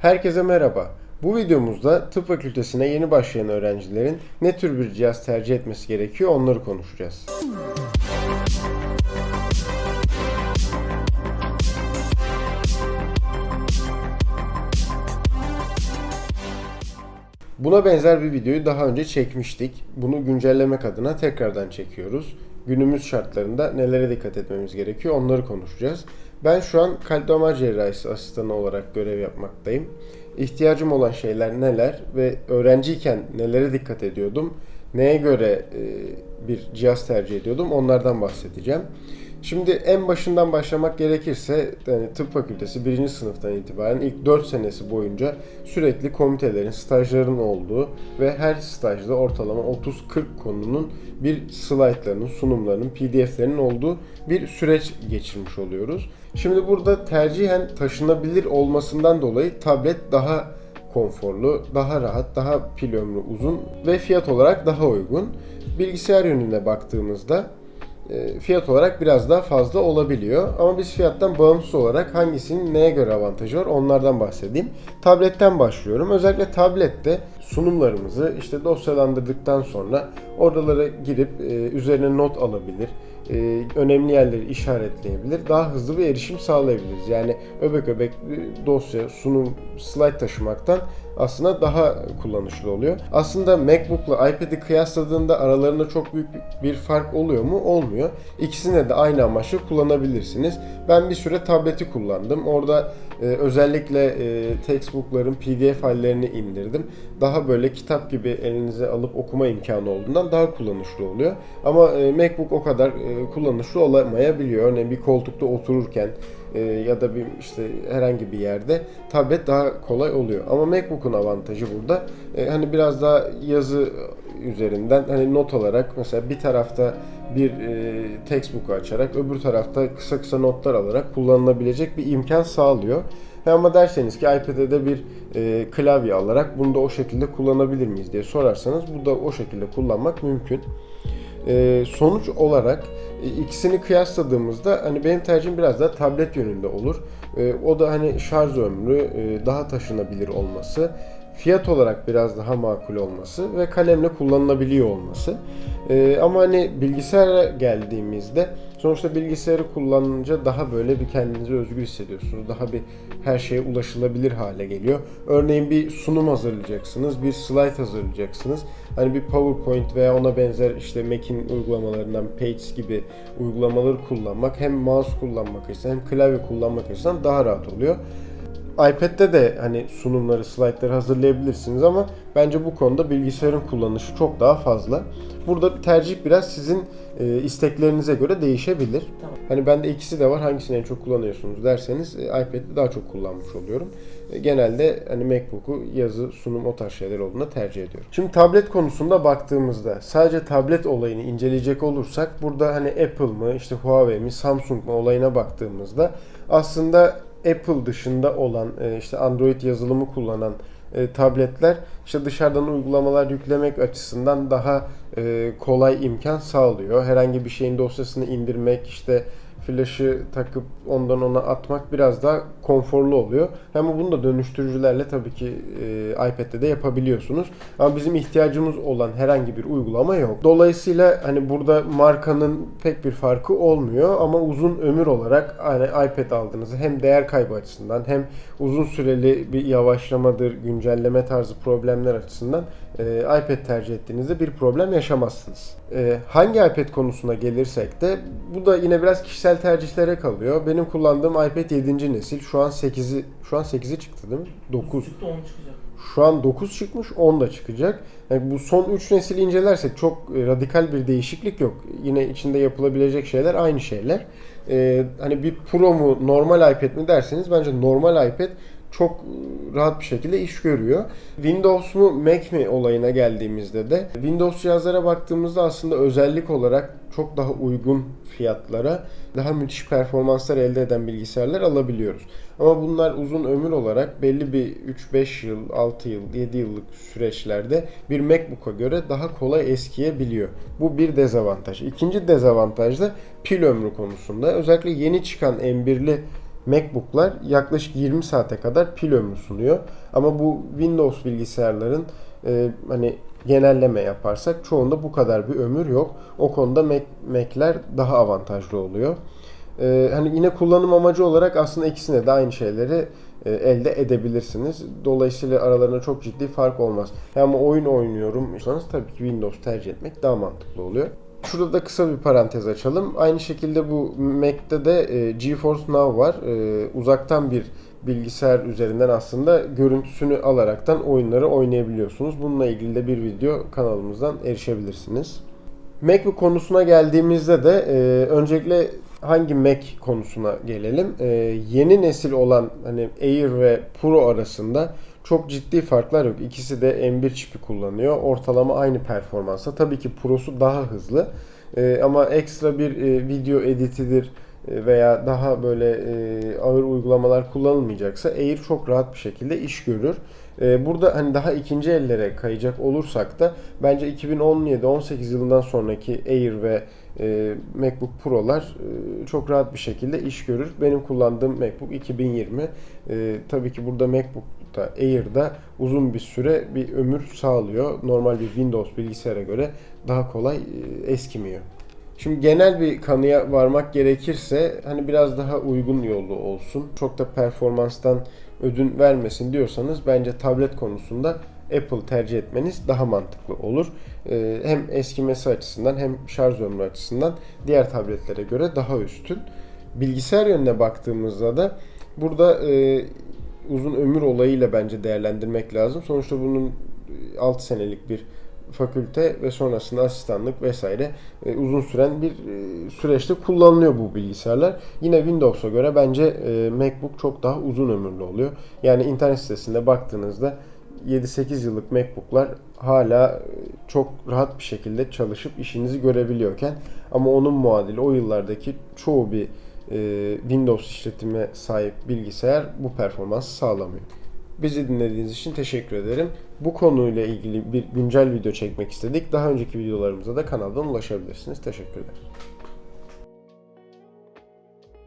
Herkese merhaba. Bu videomuzda tıp fakültesine yeni başlayan öğrencilerin ne tür bir cihaz tercih etmesi gerekiyor onları konuşacağız. Buna benzer bir videoyu daha önce çekmiştik. Bunu güncellemek adına tekrardan çekiyoruz. Günümüz şartlarında nelere dikkat etmemiz gerekiyor onları konuşacağız. Ben şu an kalp damar cerrahisi asistanı olarak görev yapmaktayım. İhtiyacım olan şeyler neler ve öğrenciyken nelere dikkat ediyordum, neye göre e, bir cihaz tercih ediyordum onlardan bahsedeceğim. Şimdi en başından başlamak gerekirse yani tıp fakültesi birinci sınıftan itibaren ilk 4 senesi boyunca sürekli komitelerin, stajların olduğu ve her stajda ortalama 30-40 konunun bir slaytlarının, sunumlarının, pdf'lerinin olduğu bir süreç geçirmiş oluyoruz. Şimdi burada tercihen taşınabilir olmasından dolayı tablet daha konforlu, daha rahat, daha pil ömrü uzun ve fiyat olarak daha uygun. Bilgisayar yönüne baktığımızda fiyat olarak biraz daha fazla olabiliyor. Ama biz fiyattan bağımsız olarak hangisinin neye göre avantajı var onlardan bahsedeyim. Tabletten başlıyorum. Özellikle tablette sunumlarımızı işte dosyalandırdıktan sonra oralara girip e, üzerine not alabilir, e, önemli yerleri işaretleyebilir, daha hızlı bir erişim sağlayabiliriz. Yani öbek öbek bir dosya, sunum, slide taşımaktan aslında daha kullanışlı oluyor. Aslında MacBook'la iPad'i kıyasladığında aralarında çok büyük bir fark oluyor mu? Olmuyor. İkisine de aynı amaçla kullanabilirsiniz. Ben bir süre tableti kullandım. Orada e, özellikle e, textbook'ların PDF hallerini indirdim. Daha böyle kitap gibi elinize alıp okuma imkanı olduğundan daha kullanışlı oluyor. Ama e, MacBook o kadar e, kullanışlı olamayabiliyor. Örneğin bir koltukta otururken e, ya da bir işte herhangi bir yerde tablet daha kolay oluyor. Ama MacBook'un avantajı burada e, hani biraz daha yazı üzerinden hani not alarak mesela bir tarafta bir e, textbook'u açarak öbür tarafta kısa kısa notlar alarak kullanılabilecek bir imkan sağlıyor. He ama derseniz ki iPad'e de bir e, klavye alarak bunu da o şekilde kullanabilir miyiz diye sorarsanız bu da o şekilde kullanmak mümkün. E, sonuç olarak e, ikisini kıyasladığımızda hani benim tercihim biraz daha tablet yönünde olur. E, o da hani şarj ömrü e, daha taşınabilir olması, fiyat olarak biraz daha makul olması ve kalemle kullanılabiliyor olması. E, ama hani bilgisayara geldiğimizde sonuçta bilgisayarı kullanınca daha böyle bir kendinizi özgür hissediyorsunuz. Daha bir her şeye ulaşılabilir hale geliyor. Örneğin bir sunum hazırlayacaksınız, bir slide hazırlayacaksınız. Hani bir PowerPoint veya ona benzer işte Mac'in uygulamalarından Pages gibi uygulamaları kullanmak hem mouse kullanmak açısından hem klavye kullanmak açısından daha rahat oluyor. iPad'de de hani sunumları, slaytları hazırlayabilirsiniz ama bence bu konuda bilgisayarın kullanışı çok daha fazla. Burada tercih biraz sizin e, isteklerinize göre değişebilir. Tamam. Hani bende ikisi de var. Hangisini en çok kullanıyorsunuz derseniz e, iPad'de daha çok kullanmış oluyorum. E, genelde hani MacBook'u yazı, sunum o tarz şeyler olduğunda tercih ediyorum. Şimdi tablet konusunda baktığımızda sadece tablet olayını inceleyecek olursak burada hani Apple mı, işte Huawei mi, Samsung mu olayına baktığımızda aslında Apple dışında olan e, işte Android yazılımı kullanan e, tabletler işte dışarıdan uygulamalar yüklemek açısından daha e, kolay imkan sağlıyor. Herhangi bir şeyin dosyasını indirmek işte flaşı takıp ondan ona atmak biraz daha konforlu oluyor. Ama bunu da dönüştürücülerle tabii ki e, iPad'de de yapabiliyorsunuz. Ama bizim ihtiyacımız olan herhangi bir uygulama yok. Dolayısıyla hani burada markanın pek bir farkı olmuyor ama uzun ömür olarak hani iPad aldığınızda hem değer kaybı açısından hem uzun süreli bir yavaşlamadır, güncelleme tarzı problemler açısından e, iPad tercih ettiğinizde bir problem yaşamazsınız. E, hangi iPad konusuna gelirsek de bu da yine biraz kişisel tercihlere kalıyor. Benim kullandığım iPad 7. nesil. Şu an 8'i şu an 8'i çıktı değil mi? 9. Çıktı 10 çıkacak. Şu an 9 çıkmış, 10 da çıkacak. Yani bu son 3 nesili incelersek çok e, radikal bir değişiklik yok. Yine içinde yapılabilecek şeyler aynı şeyler. Ee, hani bir Pro mu, normal iPad mi derseniz bence normal iPad çok rahat bir şekilde iş görüyor. Windows mu Mac mi olayına geldiğimizde de Windows cihazlara baktığımızda aslında özellik olarak çok daha uygun fiyatlara daha müthiş performanslar elde eden bilgisayarlar alabiliyoruz. Ama bunlar uzun ömür olarak belli bir 3-5 yıl, 6 yıl, 7 yıllık süreçlerde bir MacBook'a göre daha kolay eskiyebiliyor. Bu bir dezavantaj. İkinci dezavantaj da pil ömrü konusunda. Özellikle yeni çıkan M1'li MacBook'lar yaklaşık 20 saate kadar pil ömrü sunuyor. Ama bu Windows bilgisayarların e, hani genelleme yaparsak çoğunda bu kadar bir ömür yok. O konuda Mac, Mac'ler daha avantajlı oluyor. E, hani yine kullanım amacı olarak aslında ikisine de aynı şeyleri e, elde edebilirsiniz. Dolayısıyla aralarında çok ciddi fark olmaz. Ama oyun oynuyorum diyorsanız tabii ki Windows tercih etmek daha mantıklı oluyor. Şurada da kısa bir parantez açalım. Aynı şekilde bu Mac'te de e, GeForce Now var. E, uzaktan bir bilgisayar üzerinden aslında görüntüsünü alaraktan oyunları oynayabiliyorsunuz. Bununla ilgili de bir video kanalımızdan erişebilirsiniz. MacBook konusuna geldiğimizde de e, öncelikle hangi Mac konusuna gelelim. E, yeni nesil olan hani Air ve Pro arasında çok ciddi farklar yok. İkisi de M1 çipi kullanıyor. Ortalama aynı performansta. Tabii ki Pro'su daha hızlı. E, ama ekstra bir e, video editidir e, veya daha böyle e, ağır uygulamalar kullanılmayacaksa Air çok rahat bir şekilde iş görür. E, burada hani daha ikinci ellere kayacak olursak da bence 2017-18 yılından sonraki Air ve e, MacBook Pro'lar e, çok rahat bir şekilde iş görür. Benim kullandığım MacBook 2020. E, tabii ki burada MacBook'ta Air'da uzun bir süre bir ömür sağlıyor. Normal bir Windows bilgisayara göre daha kolay e, eskimiyor. Şimdi genel bir kanıya varmak gerekirse hani biraz daha uygun yolu olsun. Çok da performanstan ödün vermesin diyorsanız bence tablet konusunda Apple tercih etmeniz daha mantıklı olur. Ee, hem eskimesi açısından hem şarj ömrü açısından diğer tabletlere göre daha üstün. Bilgisayar yönüne baktığımızda da burada e, uzun ömür olayıyla bence değerlendirmek lazım. Sonuçta bunun 6 senelik bir fakülte ve sonrasında asistanlık vesaire e, uzun süren bir e, süreçte kullanılıyor bu bilgisayarlar. Yine Windows'a göre bence e, MacBook çok daha uzun ömürlü oluyor. Yani internet sitesinde baktığınızda 7-8 yıllık MacBook'lar hala e, çok rahat bir şekilde çalışıp işinizi görebiliyorken ama onun muadili o yıllardaki çoğu bir e, Windows işletime sahip bilgisayar bu performansı sağlamıyor. Bizi dinlediğiniz için teşekkür ederim. Bu konuyla ilgili bir güncel video çekmek istedik. Daha önceki videolarımıza da kanaldan ulaşabilirsiniz. Teşekkürler.